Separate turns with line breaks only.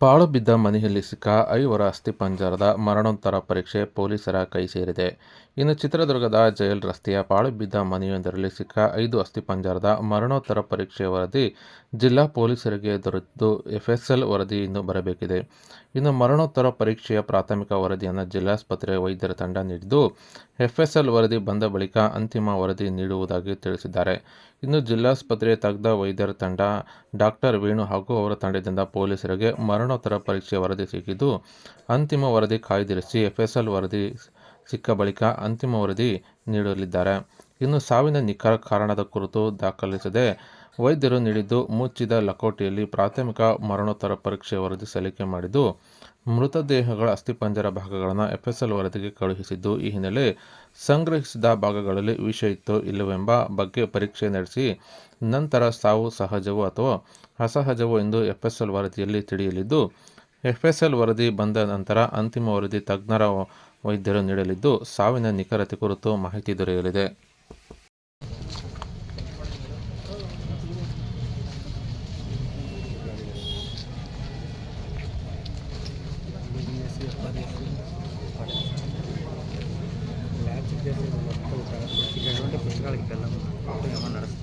ಪಾಳು ಬಿದ್ದ ಮನೆಯಲ್ಲಿ ಸಿಕ್ಕ ಐವರ ಅಸ್ಥಿಪಂಜರದ ಮರಣೋತ್ತರ ಪರೀಕ್ಷೆ ಪೊಲೀಸರ ಕೈ ಸೇರಿದೆ. ಇನ್ನು ಚಿತ್ರದುರ್ಗದ ಜೈಲ್ ರಸ್ತೆಯ ಪಾಳು ಬಿದ್ದ ಮನೆಯೊಂದರಲ್ಲಿ ಸಿಕ್ಕ ಐದು ಅಸ್ಥಿಪಂಜರದ ಮರಣೋತ್ತರ ಪರೀಕ್ಷೆ ವರದಿ ಜಿಲ್ಲಾ ಪೊಲೀಸರಿಗೆ ದೊರೆತಿದ್ದು, ಎಫ್ಎಸ್ಎಲ್ ವರದಿ ಇನ್ನು ಬರಬೇಕಿದೆ. ಇನ್ನು ಮರಣೋತ್ತರ ಪರೀಕ್ಷೆಯ ಪ್ರಾಥಮಿಕ ವರದಿಯನ್ನು ಜಿಲ್ಲಾಸ್ಪತ್ರೆ ವೈದ್ಯರ ತಂಡ ನೀಡಿದ್ದು, ಎಫ್ಎಸ್ಎಲ್ ವರದಿ ಬಂದ ಬಳಿಕ ಅಂತಿಮ ವರದಿ ನೀಡುವುದಾಗಿ ತಿಳಿಸಿದ್ದಾರೆ. ಇನ್ನು ಜಿಲ್ಲಾಸ್ಪತ್ರೆ ತಗ್ದ ವೈದ್ಯರ ತಂಡ ಡಾಕ್ಟರ್ ವೇಣು ಹಾಗೂ ಅವರ ತಂಡದಿಂದ ಪೊಲೀಸರಿಗೆ ಮರಣೋತ್ತರ ಪರೀಕ್ಷೆ ವರದಿ ಸಿಕ್ಕಿದ್ದು, ಅಂತಿಮ ವರದಿ ಕಾಯ್ದಿರಿಸಿ ಎಫ್ಎಸ್ಎಲ್ ವರದಿ ಸಿಕ್ಕ ಬಳಿಕ ಅಂತಿಮ ವರದಿ ನೀಡಲಿದ್ದಾರೆ. ಇನ್ನು ಸಾವಿನ ನಿಖರ ಕಾರಣದ ಕುರಿತು ದಾಖಲಿಸದೆ ವೈದ್ಯರು ನೀಡಿದ್ದು ಮುಚ್ಚಿದ ಲಕೋಟೆಯಲ್ಲಿ ಪ್ರಾಥಮಿಕ ಮರಣೋತ್ತರ ಪರೀಕ್ಷೆ ವರದಿ ಸಲ್ಲಿಕೆ ಮಾಡಿದ್ದು, ಮೃತದೇಹಗಳ ಅಸ್ಥಿಪಂಜರ ಭಾಗಗಳನ್ನು ಎಫ್ಎಸ್ಎಲ್ ವರದಿಗೆ ಕಳುಹಿಸಿದ್ದು, ಈ ಹಿನ್ನೆಲೆ ಸಂಗ್ರಹಿಸಿದ ಭಾಗಗಳಲ್ಲಿ ವಿಷ ಇತ್ತೋ ಇಲ್ಲವೆಂಬ ಬಗ್ಗೆ ಪರೀಕ್ಷೆ ನಡೆಸಿ ನಂತರ ಸಾವು ಸಹಜವೋ ಅಥವಾ ಅಸಹಜವೋ ಎಂದು ಎಫ್ಎಸ್ಎಲ್ ವರದಿಯಲ್ಲಿ ತಿಳಿಯಲಿದ್ದು, ಎಫ್ಎಸ್ಎಲ್ ವರದಿ ಬಂದ ನಂತರ ಅಂತಿಮ ವರದಿ ತಜ್ಞರ ವೈದ್ಯರು ನೀಡಲಿದ್ದು, ಸಾವಿನ ನಿಖರತೆ ಕುರಿತು ಮಾಹಿತಿ ದೊರೆಯಲಿದೆ.
ల్యాబ్ చెక్ చేసేది మొత్తం పుస్తకాలకి వెళ్ళాము ఏమన్నా నడుస్తుంది